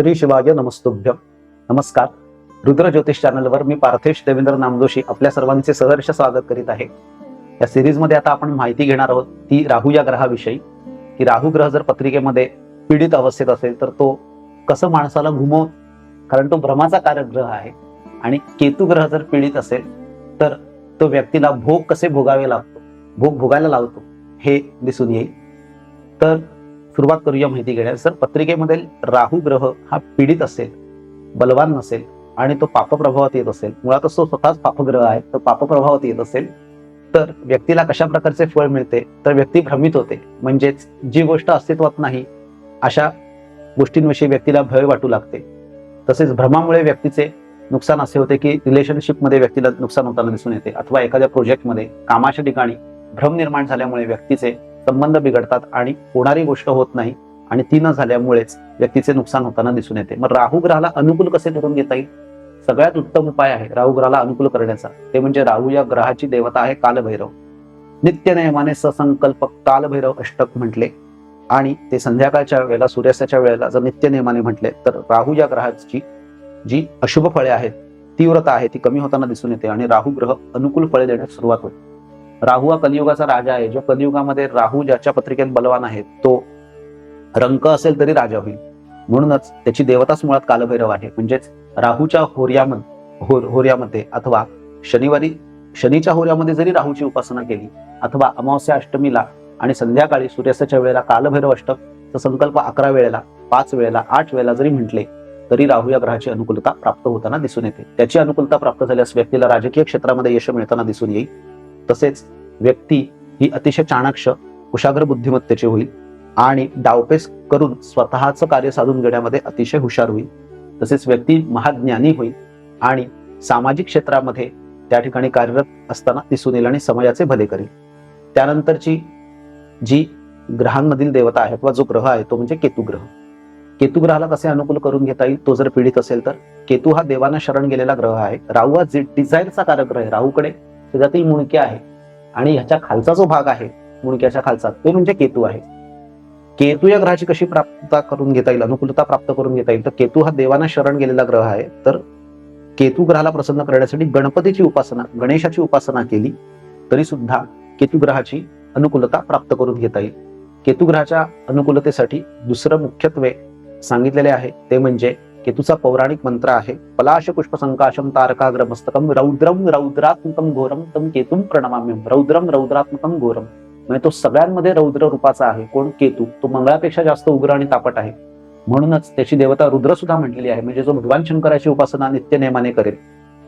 श्री शिवाय नमस्तुभ्यम नमस्कार. रुद्र ज्योतिष चॅनलवर मी पार्थेश देवेंद्र नामदोशी आपल्या सर्वांचे सहर्ष स्वागत करीत आहे. या सिरीजमध्ये आता आपण माहिती घेणार आहोत ती राहू या ग्रहाविषयी. की राहू ग्रह जर पत्रिकेमध्ये पीडित अवस्थेत असेल तर तो कसं माणसाला घुमव कारण तो भ्रमाचा कारक ग्रह आहे. आणि केतू ग्रह जर पीडित असेल तर तो व्यक्तीला भोग कसे भोगावे लागतो? भोग भोगायला लावतो हे दिसून येईल. तर सुरुवात करूया माहिती घेण्यास. जर पत्रिकेमध्ये राहू ग्रह हा पीडित असेल बलवान नसेल आणि तो पापप्रभावात येत असेल. मुळातच तो स्वतःच पापग्रह आहे तो पापप्रभावात येत असेल. तर व्यक्तीला कशा प्रकारचे फळ मिळते? तर व्यक्ती भ्रमित होते. म्हणजेच जी गोष्ट अस्तित्वात नाही अशा गोष्टींविषयी व्यक्तीला भय वाटू लागते. तसेच भ्रमामुळे व्यक्तीचे नुकसान असे होते की रिलेशनशिपमध्ये व्यक्तीला नुकसान होताना दिसून येते. अथवा एखाद्या प्रोजेक्टमध्ये कामाच्या ठिकाणी भ्रम निर्माण झाल्यामुळे व्यक्तीचे संबंध बिघडतात आणि होणारी गोष्ट होत नाही आणि ती न झाल्यामुळेच व्यक्तीचे नुकसान होताना दिसून येते. मग राहू ग्रहाला अनुकूल कसे करून घेता येईल? सगळ्यात उत्तम उपाय आहे राहू ग्रहाला अनुकूल करण्याचा. ते म्हणजे राहू या ग्रहाची देवता आहे कालभैरव. नित्य नियमाने ससंकल्प कालभैरव अष्टक म्हटले आणि ते संध्याकाळच्या वेळेला सूर्यास्ताच्या वेळेला जर नित्य नियमाने म्हटले तर राहू या ग्रहाची जी अशुभ फळे आहेत तीव्रता आहे ती कमी होताना दिसून येते आणि राहू ग्रह अनुकूल फळे देण्यास सुरुवात होते. राहू हा कलियुगाचा राजा आहे. जो कलियुगामध्ये राहू ज्याच्या पत्रिकेत बलवान आहे तो रंक असेल तरी राजा होईल. म्हणूनच त्याची देवताच मुळात कालभैरव आहे. म्हणजेच राहूच्या होर्यामध्ये होर होर्यामध्ये अथवा शनिवारी शनीच्या होर्यामध्ये जरी राहूची उपासना केली अथवा अमावस्या अष्टमीला आणि संध्याकाळी सूर्यास्ताच्या वेळेला कालभैरव अष्टक संकल्प अकरा वेळेला पाच वेळेला आठ वेळेला जरी म्हटले तरी राहू या ग्रहाची अनुकूलता प्राप्त होताना दिसून येते. त्याची अनुकूलता प्राप्त झाल्यास व्यक्तीला राजकीय क्षेत्रामध्ये यश मिळताना दिसून येईल. तसेच व्यक्ती ही अतिशय चाणाक्ष कुशाग्र बुद्धिमत्तेची होईल आणि डावपेस करून स्वतःचं कार्य साधून घेण्यामध्ये अतिशय हुशार होईल. तसेच व्यक्ती महाज्ञानी होईल आणि सामाजिक क्षेत्रामध्ये त्या ठिकाणी कार्यरत असताना दिसून येईल आणि समाजाचे भले करेल. त्यानंतरची जी ग्रहांमधील देवता आहे किंवा जो ग्रह आहे तो म्हणजे केतू ग्रह कसे अनुकूल करून घेता येईल तो जर पीडित असेल तर केतू हा देवाना शरण गेलेला ग्रह आहे. राहू हा डिझाईनचा कारक ग्रह आहे. राहूकडे त्याच्यातील मुणके आहे. आणि ह्याच्या खालचा जो भाग आहे मुणक्याच्या खालचा तो म्हणजे केतू आहे. केतू या ग्रहाची कशी प्राप्त करून घेता येईल अनुकूलता प्राप्त करून घेता येईल? तर केतू हा देवाना शरण गेलेला ग्रह आहे. तर केतू ग्रहाला प्रसन्न करण्यासाठी गणपतीची उपासना गणेशाची उपासना केली तरी सुद्धा केतू ग्रहाची अनुकूलता प्राप्त करून घेता येईल. केतू ग्रहाच्या अनुकूलतेसाठी दुसरं मुख्यत्वे सांगितलेले आहे ते म्हणजे केतूचा पौराणिक मंत्र आहे पलाश पुष्प संकाशम तारकाग्र मस्तकम रौद्रम रौद्रात्मकम घोरम तम केतुम प्रणमाम्यम रौद्रम रौद्रात्मकम घोरम म्हणजे तो सगळ्यांमध्ये रौद्र रूपाचा आहे. कोण? केतू. तो मंगळापेक्षा जास्त उग्र आणि तापट आहे. म्हणूनच त्याची देवता रुद्र सुद्धा म्हटलेली आहे. म्हणजे जो भगवान शंकराची उपासना नित्य नेमाने करेल.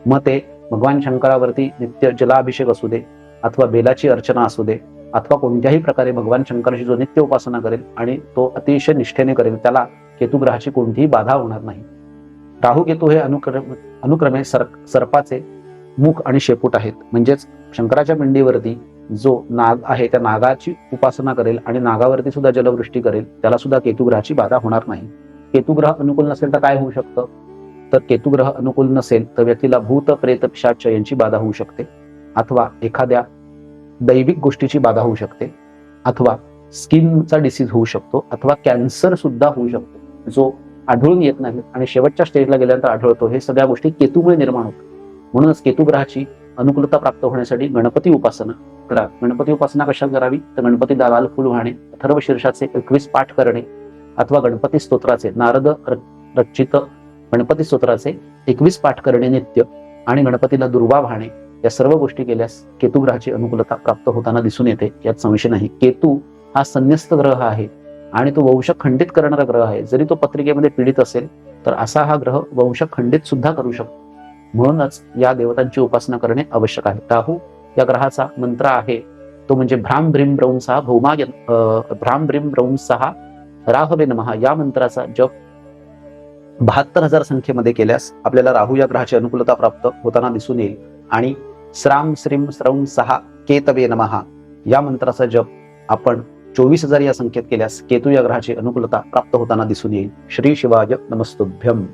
मग ते भगवान शंकरावरती नित्य जलाभिषेक असू दे अथवा बेलाची अर्चना असू दे अथवा कोणत्याही प्रकारे भगवान शंकराची जो नित्य उपासना करेल आणि तो अतिशय निष्ठेने करेल त्याला केतुग्रहाची कोणतीही बाधा होणार नाही. राहू केतू हे अनुक्रम अनुक्रमे सर सर्पाचे मुख आणि शेपूट आहेत. म्हणजेच शंकराच्या पिंडीवरती जो नाग आहे त्या नागाची उपासना करेल आणि नागावरती सुद्धा जलवृष्टी करेल त्याला सुद्धा केतुग्रहाची बाधा होणार नाही. केतुग्रह अनुकूल नसेल तर काय होऊ शकतं? तर केतुग्रह अनुकूल नसेल तर व्यक्तीला भूत प्रेत पिशाच यांची बाधा होऊ शकते. अथवा एखाद्या दैविक गोष्टीची बाधा होऊ शकते. अथवा स्किनचा डिसीज होऊ शकतो. अथवा कॅन्सर सुद्धा होऊ शकतो. जो आढळून येत नाही आणि शेवटच्या स्टेजला गेल्यानंतर आढळतो हे सगळ्या गोष्टी केतूमुळे निर्माण होतात. म्हणूनच केतू ग्रहाची अनुकूलता प्राप्त होण्यासाठी गणपती उपासना करा. गणपती उपासना कशा करावी? तर गणपती दालाल फुल वाहणे अथर्व शीर्षाचे एकवीस पाठ करणे अथवा गणपती स्तोत्राचे नारद रचित गणपती स्तोत्राचे एकवीस पाठ करणे नित्य आणि गणपतीला दुर्वा वाहणे या सर्व गोष्टी केल्यास केतू ग्रहाची अनुकूलता प्राप्त होताना दिसून येते. यात संशय नाही. केतू हा संन्यस्त ग्रह आहे. आणि तो वंश खंडित करणारा ग्रह आहे. जरी तो पत्रिकेमध्ये पीडित असेल तर असा हा ग्रह वंश खंडित सुद्धा करू शकतो. म्हणूनच या देवतांची उपासना करणे आवश्यक आहे. राहू या ग्रहाचा मंत्र आहे. तो म्हणजे भ्राम भ्रीम ब्रौम सहा भौमा यन- भ्राम भ्रीम ब्रौम सहा राहवे नमहा या मंत्राचा जप बहात्तर हजार संख्येमध्ये केल्यास आपल्याला राहू या ग्रहाची अनुकूलता प्राप्त होताना दिसून येईल. आणि श्राम श्रीम श्रौम सहा केतवे नमहा या मंत्राचा जप आपण चोवीस हजार या संख्येत केल्यास केतू या ग्रहाची अनुकूलता प्राप्त होताना दिसून येईल. श्री शिवाय नमस्तुभ्यम.